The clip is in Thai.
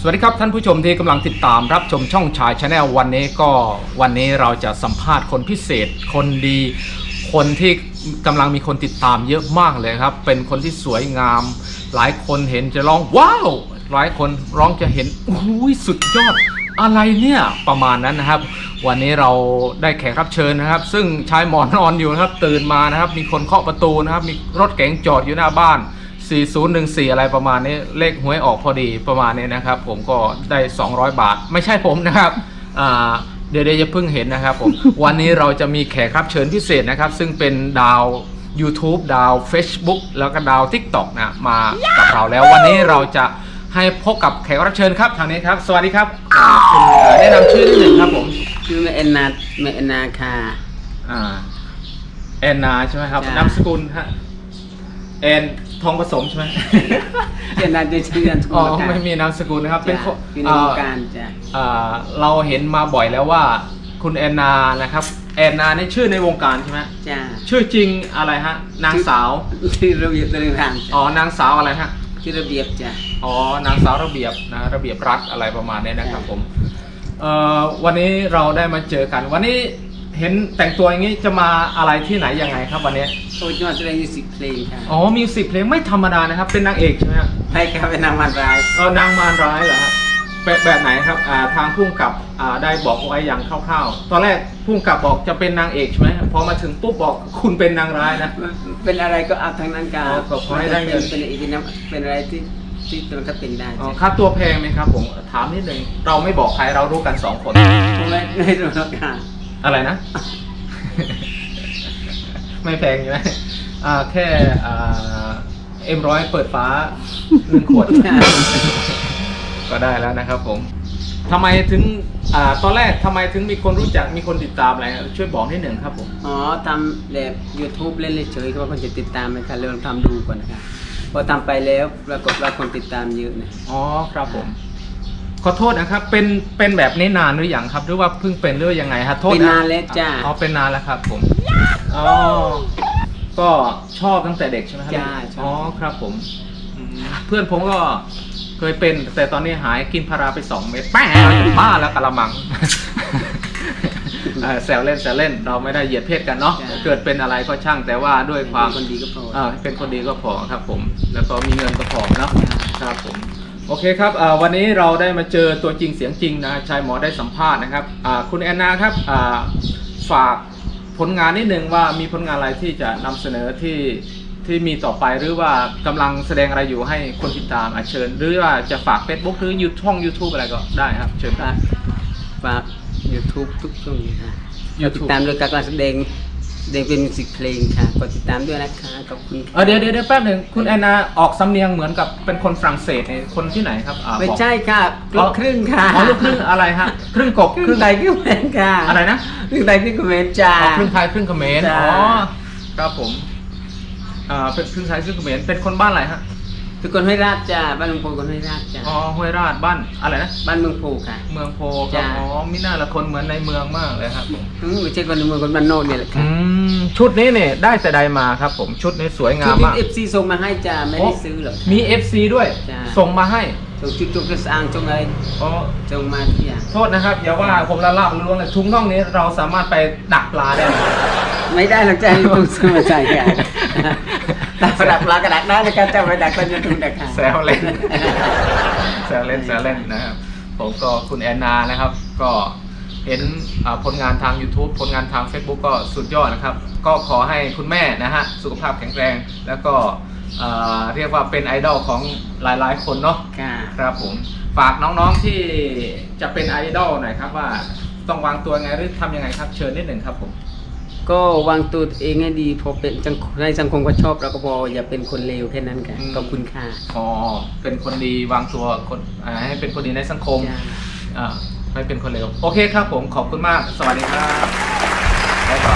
สวัสดีครับท่านผู้ชมที่กำลังติดตามรับชมช่องชายชาแนลวันนี้ก็วันนี้เราจะสัมภาษณ์คนพิเศษ คนดี คนที่กำลังมีคนติดตามเยอะมากเลยครับ เป็นคนที่สวยงาม หลายคนเห็นจะร้องว้าวหลายคนร้องจะเห็นอุ้ยสุดยอดอะไรเนี่ยประมาณนั้นนะครับ วันนี้เราได้แขกรับเชิญนะครับ ซึ่งชายหมอนนอนอยู่นะครับตื่นมานะครับ มีคนเคาะประตูนะครับ มีรถเก๋งจอดอยู่หน้าบ้าน 4014 อะไรประมาณนี้เลขหวยออกพอดีประมาณนี้นะครับ ผมก็ได้ 200 บาท ไม่ใช่ผมนะครับอ่าเดี๋ยวเดี๋ยวจะเพิ่งเห็นนะครับผม วันนี้เราจะมีแขกรับเชิญพิเศษนะครับ ซึ่งเป็นดาว YouTube ดาว Facebook แล้วก็ดาว TikTok นะมากับเราแล้ววันนี้เราจะให้พบกับแขกรับเชิญครับทางนี้ครับ สวัสดีครับอ่าคุณเอ่อแนะนำชื่อนิดหนึ่งครับผมชื่อแม่แอนนาแม่แอนนาค่ะ อ่าแอนนาใช่ไหมครับจ้ะนามสกุลฮะแอน ทองผสมใช่ไหมแอนนาจะชื่ออันทุกอ๋อประการไม่มีนามสกุลนะครับ เป็นคนอยู่ในอ่าวงการจ้ะอ่าเราเห็นมาบ่อยแล้วว่า คุณแอนนานะครับ แอนนาในชื่อในวงการใช่ไหมจ้ะชื่อจริงอะไรฮะ นางสาว ชื่อระเบียบเรืองรางอ๋อจ้ะนางสาวอะไรฮะ ชื่อระเบียบจ้ะ อ๋อ นางสาวระเบียบนะระเบียบรัฐอะไรประมาณนี้นะครับใช่ผมเอ่อวันนี้เราได้มาเจอกัน วันนี้ เห็นแต่งตัวอย่างนี้จะมาอะไรที่ไหนยังไงครับวันนี้ โอ้ยมาแสดงมิวสิกเพลงค่ะอ๋อมิวสิกเพลงไม่ธรรมดานะครับ เป็นนางเอกใช่ไหมฮะใช่ครับเป็นนางมันร้ายเออนางมารร้ายเหรอครับแบบแบบไหนครับอ่าทางพุ่มกับอ่าได้บอกไว้อย่างคร่าวๆ ตอนแรกพุ่มกับบอกจะเป็นนางเอกใช่ไหมพอมาถึงปุ๊บบอกคุณเป็นนางร้ายนะ เป็นอะไรก็เอาทางนั้นกาอ๋อขอขอให้ได้เงิน เป็นอีกเป็นเป็นอะไรที่ที่มันก็เป็นได้อ๋อจ้ะค่าตัวแพงไหมครับผมถามนิดนึงเราไม่บอกใครเรารู้กันสองคนไม่ไม่รู้หรอกค่ะ อะไรนะ ไม่แพงใช่ไหมอ่าแค่อ่าเอ็มร้อยเปิดฟ้าหนึ่งขวด ก็ได้แล้วนะครับผมทำไมถึงอ่าตอนแรกทำไมถึงมีคนรู้จักมีคนติดตามอะไรช่วยบอกนิดหนึ่งครับผมอ๋อทำแบบ YouTube เล่นเฉยๆก็ว่าคนจะติดตามไหมคะเลยลองทำดูก่อนนะคะพอทำไปแล้วปรากฏว่าคนติดตามเยอะนะอ๋อครับผม ขอโทษนะครับ เป็นเป็นแบบนี้นานหรือยังครับ หรือว่าเพิ่งเป็นหรือยังไงฮะโทษะเป็นนานแล้วจ้าอ๋อเป็นนานแล้วครับผมอ๋อก็ชอบตั้งแต่เด็กใช่ไหมครับจ้าชอบ อ๋อครับผมอืมเพื่อนผมก็เคยเป็น แต่ตอนนี้หายกินพาราไปสองเม็ดแป้งบ้าแล้วกะละมังเออแซวเล่นแซวเล่นเราไม่ได้เหยียดเพศกันเนาะจ้ะเกิดเป็นอะไรก็ช่างแต่ว่าด้วยความ เป็นคนดีก็พอ อ่าเป็นคนดีก็พอครับผม แล้วก็มีเงินก็พอเนาะครับผม โอเคครับอ่าวันนี้เราได้มาเจอตัวจริงเสียงจริงนะชายหมอได้สัมภาษณ์นะครับอ่าคุณแอนนาครับอ่าฝากผลงานนิดนึงว่ามีผลงานอะไรที่จะนำเสนอที่ที่มีต่อไปหรือว่ากำลังแสดงอะไรอยู่ให้คนติดตามอาเชิญ หรือว่าจะฝาก Facebook หรือยูช่อง YouTube อะไรก็ได้ครับ เชิญคฝารับกฝาก YouTube ทุกช่องค่ะกดติด YouTube ตามด้วยการแสดง แสดงเป็นมิวสิกเพลงค่ะกดติดตามด้วยนะคะขอบคุณเออเดี๋ยวเดี๋ยวเดี๋ยวแป๊บหนึ่งคุณแอนนาออกสำเนียงเหมือนกับเป็นคนฝรั่งเศสเนี่ยคนที่ไหนครับอ่าไม่บอก ใช่ค่ะลูกครึ่งค่ะอ๋อลูกครึ่งอะไรฮะ ครึ่งกบ คครึ่รึ่งงไทยครึ่งแมนค่ะอะไรนะครึ่งไทยครึ่งเขมรจ้า อ๋อครึ่งไทยครึ่งเขมร จ้า อ๋อ ครับผม อ่า เป็นครึ่งไทยครึ่งเขมร เป็นคนบ้านอะไรฮะ ทุกคนห้วยราชจ้าบ้านเมืองโพคนห้วยราชจ้าอ๋อห้วยราชบ้านอะไรนะ บ้านเมืองโพค่ะ เมืองโพครับ จ้า อ๋อมิน่าละคนเหมือนในเมืองมากเลยครับผม อืมไม่ใช่คนในเมืองคนบ้านโนอกเนี่ยแหละอืค่ะม ชุดนี้เนี่ยได้แต่ใดมาครับผมชุดนี้สวยงาชุดมนี้มาก เอฟซีส่งมาให้จ้าไม่ได้ซื้อหรอก มี FC ด้วย จ้าส่งมาให้ส่งชุดจุกกระสางจงอะไรอ๋อจงมาที่อย่างโทษนะครับ อย่าว่าผมละลาบล้วงเลยทุงน่องนี้เราสามารถไปดักปลาได้ไหม ไม่ได้หรอกจ้าที่ผมซื้อมาใส่กันแต่ประดับปลากระดักได้ในการจะไปดักก็จะถูกดักค่ะแซวเล่น แซวเล่นแซวเล่นนะครับ ผมก็คุณแอนนานะครับ ก็ เห็นอ่าผลงานทาง YouTube ผลงานทาง Facebook ก็สุดยอดนะครับ ก็ขอให้คุณแม่นะฮะสุขภาพแข็งแรง แล้วก็อ่าเรียกว่าเป็นไอดอลของหลายๆ คนเนาะค่ะครับผมฝากน้องๆที่จะเป็นไอดอลหน่อยครับว่าต้องวางตัวไงหรือทำยังไงครับเชิญนิดหนึ่งครับผมก็วางตัวเองให้ดีพอเป็นสังคมในสังคมก็ชอบเราก็พออย่าเป็นคนเลวแค่นั้นค่ะอืมขอบคุณค่ะอ๋อเป็นคนดีวางตัวคนอ่าให้เป็นคนดีในสังคมจ้าอ่าไม่ เป็นคนเร็ว โอเคครับผมขอบคุณมาก สวัสดีครับบ๊ายบาย